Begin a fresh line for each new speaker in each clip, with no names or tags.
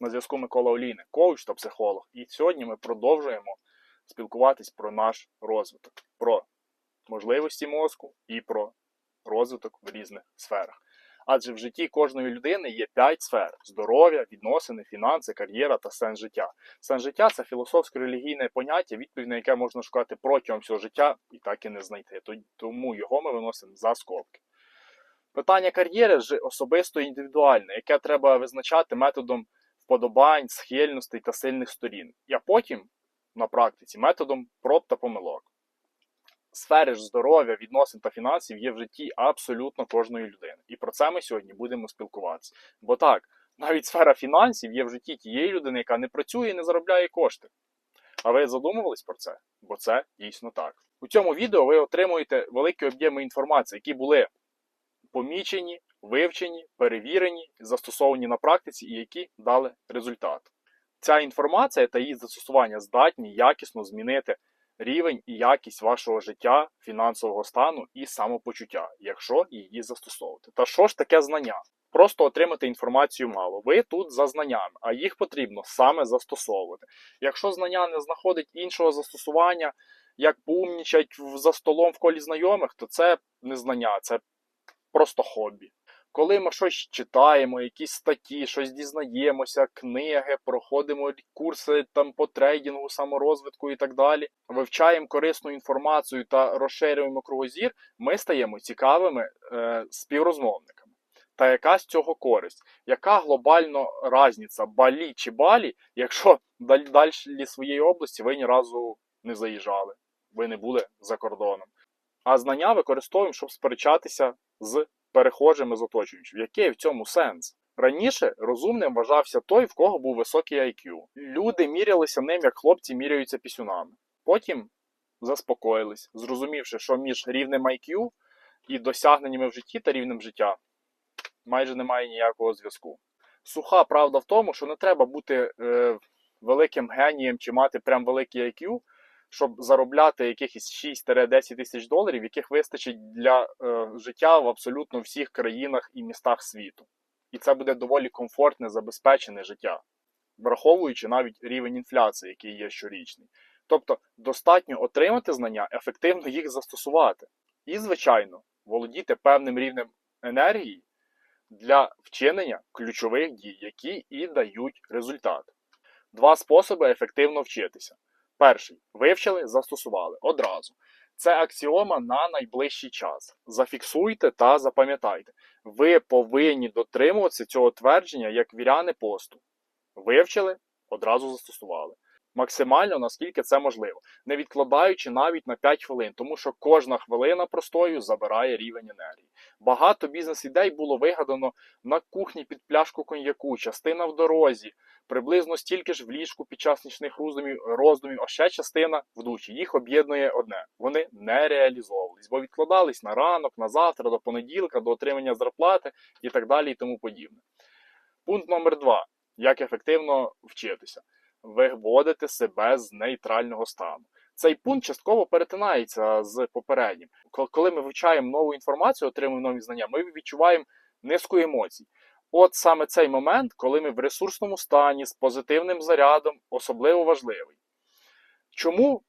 На зв'язку Микола Олійник, коуч та психолог. І сьогодні ми продовжуємо спілкуватись про наш розвиток, про можливості мозку і про розвиток в різних сферах. Адже в житті кожної людини є п'ять сфер: здоров'я, відносини, фінанси, кар'єра та сенс життя. Сенс життя це філософсько-релігійне поняття, відповідь на яке можна шукати протягом всього життя і так і не знайти. Тому його ми виносимо за скобки. Питання кар'єри ж особисто індивідуальне, яке треба визначати методом вподобань, схильностей та сильних сторін, а потім на практиці методом проб та помилок. Сфери ж здоров'я, відносин та фінансів є в житті абсолютно кожної людини. І про це ми сьогодні будемо спілкуватися. Бо так, навіть сфера фінансів є в житті тієї людини, яка не працює і не заробляє кошти. А ви задумувались про це? Бо це дійсно так. У цьому відео ви отримуєте великі об'єми інформації, які були помічені, вивчені, перевірені, застосовані на практиці і які дали результат. Ця інформація та її застосування здатні якісно змінити рівень і якість вашого життя, фінансового стану і самопочуття, якщо її застосовувати. Та що ж таке знання? Просто отримати інформацію мало. Ви тут за знаннями, а їх потрібно саме застосовувати. Якщо знання не знаходить іншого застосування, як поумнічать за столом в колі знайомих, то це не знання, це просто хобі. Коли ми щось читаємо, якісь статті, щось дізнаємося, книги, проходимо курси там по трейдингу, саморозвитку і так далі, вивчаємо корисну інформацію та розширюємо кругозір, ми стаємо цікавими е, співрозмовниками. Та яка з цього користь? Яка глобально різниця балі чи балі, якщо далі своєї області ви ні разу не заїжджали, ви не були за кордоном? А знання використовуємо, щоб сперечатися з перехожими з оточуючим. Який в цьому сенс? Раніше розумним вважався той, в кого був високий IQ. Люди мірялися ним, як хлопці міряються пісюнами. Потім заспокоїлись, зрозумівши, що між рівнем IQ і досягненнями в житті та рівнем життя майже немає ніякого зв'язку. Суха правда в тому, що не треба бути е, великим генієм чи мати прям великий IQ, щоб заробляти якихось 6-10 тисяч доларів, яких вистачить для е, життя в абсолютно всіх країнах і містах світу. І це буде доволі комфортне, забезпечене життя, враховуючи навіть рівень інфляції, який є щорічний. Тобто достатньо отримати знання, ефективно їх застосувати. І, звичайно, володіти певним рівнем енергії для вчинення ключових дій, які і дають результат. Два способи ефективно вчитися. Перший вивчили, застосували одразу. Це аксіома на найближчий час. Зафіксуйте та запам'ятайте. Ви повинні дотримуватися цього твердження як віряни посту. Вивчили, одразу застосували. Максимально наскільки це можливо, не відкладаючи навіть на 5 хвилин, тому що кожна хвилина простою забирає рівень енергії. Багато бізнес-ідей було вигадано на кухні під пляшку коньяку, частина в дорозі, приблизно стільки ж в ліжку під час нічних роздумів, роздумів, а ще частина в душі. Їх об'єднує одне. Вони не реалізовувались, бо відкладались на ранок, на завтра, до понеділка, до отримання зарплати і так далі, і тому подібне. Пункт номер два: як ефективно вчитися. Виводити себе з нейтрального стану. Цей пункт частково перетинається з попереднім. Коли ми вивчаємо нову інформацію, отримуємо нові знання, ми відчуваємо низку емоцій. От саме цей момент, коли ми в ресурсному стані з позитивним зарядом, особливо важливий. Чому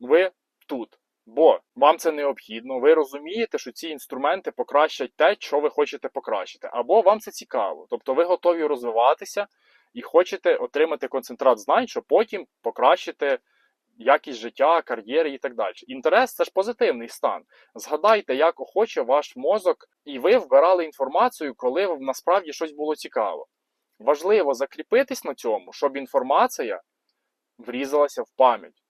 ви тут? Бо вам це необхідно, ви розумієте, що ці інструменти покращать те, що ви хочете покращити, або вам це цікаво. Тобто ви готові розвиватися і хочете отримати концентрат знань, щоб потім покращити якість життя, кар'єри і так далі. Інтерес це ж позитивний стан. Згадайте, як охоче ваш мозок, і ви вбирали інформацію, коли вам насправді щось було цікаво. Важливо закріпитись на цьому, щоб інформація врізалася в пам'ять.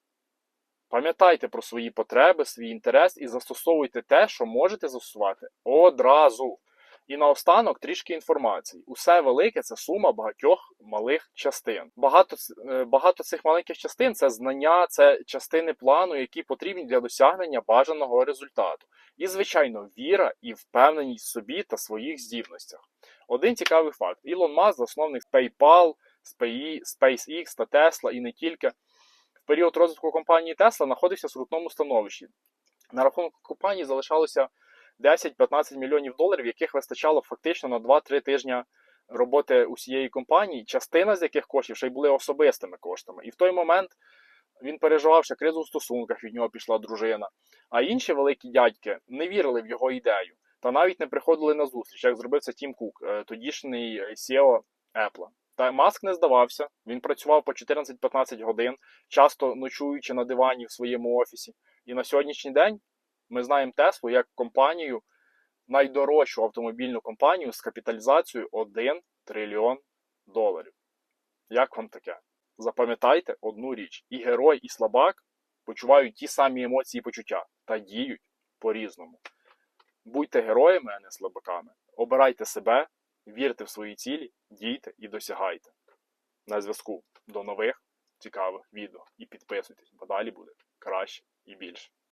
Пам'ятайте про свої потреби, свій інтерес і застосовуйте те, що можете застосувати одразу. І наостанок трішки інформації. Усе велике це сума багатьох малих частин. Багато е, багато цих маленьких частин це знання, це частини плану, які потрібні для досягнення бажаного результату. І, звичайно, віра і впевненість в собі та своїх здібностях. Один цікавий факт: Ілон Маск, засновник PayPal, SpaceX та Tesla і не тільки. В період розвитку компанії Tesla знаходився в скрутному становищі. На рахунок компанії залишалося 10-15 мільйонів доларів, яких вистачало фактично на 2-3 тижні роботи усієї компанії, частина з яких коштів ще й були особистими коштами. І в той момент він переживав ще кризу в стосунках, від нього пішла дружина. А інші великі дядьки не вірили в його ідею та навіть не приходили на зустріч, як зробив це Тім Кук, е, тодішній SEO Apple. Та Маск не здавався, він працював по 14-15 годин, часто ночуючи на дивані в своєму офісі. І на сьогоднішній день ми знаємо Теслу як компанію, найдорожчу автомобільну компанію з капіталізацією 1 трильйон доларів. Як вам таке? Запам'ятайте одну річ: і герой, і слабак почувають ті самі емоції і почуття та діють по-різному. Будьте героями, а не слабаками. Обирайте себе, вірте в свої цілі, дійте і досягайте. На зв'язку до нових цікавих відео. І підписуйтесь, бо далі буде краще і більше.